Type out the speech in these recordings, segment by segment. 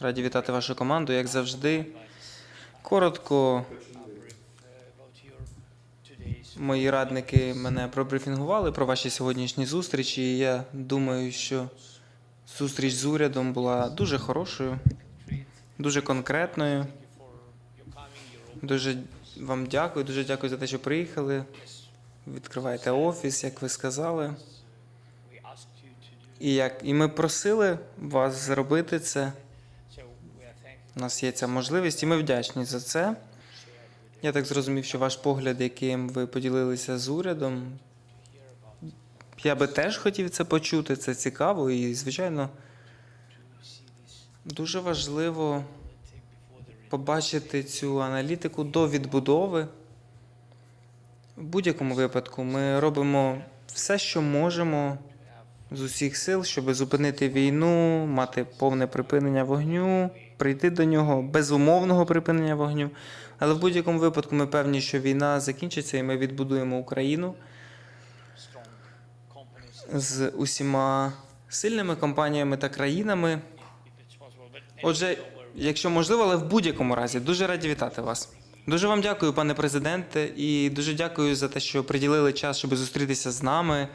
Раді вітати вашу команду, як завжди. Коротко, мої радники мене пробрифінгували про ваші сьогоднішні зустрічі. І я думаю, що зустріч з урядом була дуже хорошою, дуже конкретною. Дуже вам дякую, дуже дякую за те, що приїхали. Відкриваєте офіс, як ви сказали. І, як, і ми просили вас зробити це. У нас є ця можливість, і ми вдячні за це. Я так зрозумів, що ваш погляд, яким ви поділилися з урядом, я би теж хотів це почути, це цікаво і, звичайно, дуже важливо побачити цю аналітику до відбудови. В будь-якому випадку ми робимо все, що можемо з усіх сил, щоб зупинити війну, мати повне припинення вогню, прийти до нього безумовного припинення вогню. Але в будь-якому випадку ми певні, що війна закінчиться і ми відбудуємо Україну з усіма сильними компаніями та країнами. Отже, якщо можливо, але в будь-якому разі, дуже раді вітати вас. Дуже вам дякую, пане президенте, і дуже дякую за те, що приділили час, щоб зустрітися з нами.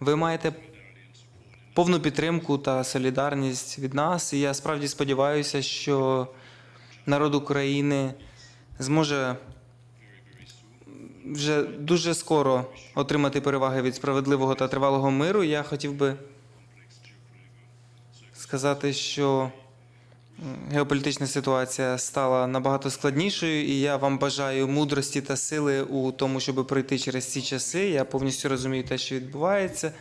Ви маєте повну підтримку та солідарність від нас. І я справді сподіваюся, що народ України зможе вже дуже скоро отримати переваги від справедливого та тривалого миру. Я хотів би сказати, що геополітична ситуація стала набагато складнішою, і я вам бажаю мудрості та сили у тому, щоб пройти через ці часи. Я повністю розумію те, що відбувається.